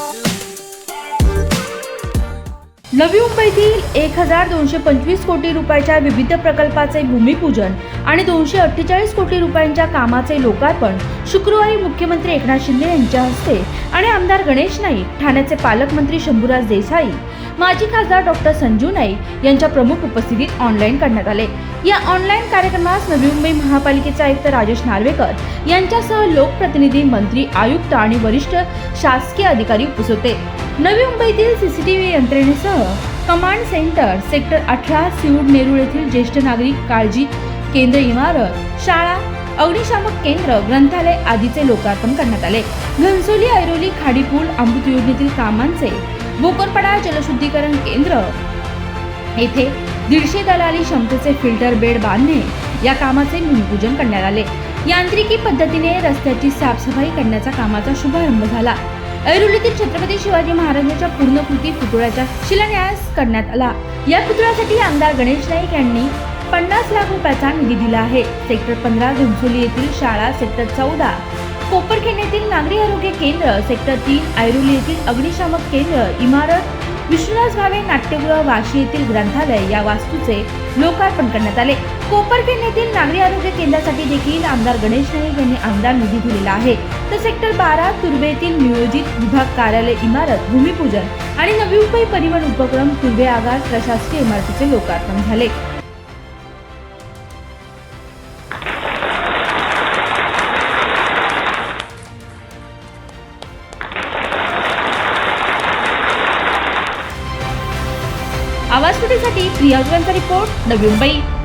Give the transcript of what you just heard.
you. नवी मुंबईतील एक हजार दोनशे पंचवीस कोटी रुपयाच्या विविध प्रकल्पाचे भूमिपूजन आणि दोनशे अठ्ठेचाळीस कोटी रुपयांच्या कामाचे लोकार्पण शुक्रवारी मुख्यमंत्री एकनाथ शिंदे यांच्या हस्ते आणि आमदार गणेश नाईक ठाण्याचे पालकमंत्री शंभूराज देसाई माजी खासदार डॉक्टर संजू नाईक यांच्या प्रमुख उपस्थितीत ऑनलाईन करण्यात आले. या ऑनलाईन कार्यक्रमास नवी मुंबई महापालिकेचे आयुक्त राजेश नार्वेकर यांच्यासह लोकप्रतिनिधी मंत्री आयुक्त आणि वरिष्ठ शासकीय अधिकारी उपस्थित होते. नवी मुंबईतील सीसीटीव्ही यंत्रणेसह कमांड सेंटर सेक्टर अठरा सिऊड नेरूळ येथील ज्येष्ठ नागरिक काळजी केंद्र इमारत शाळा अग्निशामक केंद्र ग्रंथालय आदीचे लोकार्पण करण्यात आले. घनसोली ऐरोली खाडीपूल अमृत योजनेतील कामांचे भोकरपाडा जलशुद्धीकरण केंद्र. येथे दीडशे दलाली क्षमतेचे फिल्टर बेड बांधणे या कामाचे भूमिपूजन करण्यात आले. यांत्रिकी पद्धतीने रस्त्याची साफसफाई करण्याचा कामाचा शुभारंभ झाला. ऐरोलीतील छत्रपती शिवाजी महाराजांच्या पूर्णकृती पुतळ्याचा शिलान्यास करण्यात आला. या पुतळ्यासाठी आमदार गणेश नाईक यांनी पन्नास लाख रुपयाचा निधी दिला आहे. सेक्टर पंधरा घनसोली येथील शाळा सेक्टर चौदा कोपरखेड येथील नागरी आरोग्य केंद्र सेक्टर तीन ऐरोली येथील अग्निशामक केंद्र इमारत विश्वनाथ भावे नाट्यगृह वाशी येथील ग्रंथालय या वास्तूचे लोकार्पण करण्यात आले. कोपरखेड येथील नागरी आरोग्य केंद्रासाठी देखील आमदार गणेश नाईक यांनी आमदार निधी दिलेला आहे. तर सेक्टर बारा तुर्भे येथील नियोजित विभाग कार्यालय इमारत भूमिपूजन आणि नवी मुंबई परिवहन उपक्रम तुर्भे आगार प्रशासकीय इमारतीचे लोकार्पण झाले. आवाज फुटीसाठी प्रिया रिपोर्ट नवी मुंबई.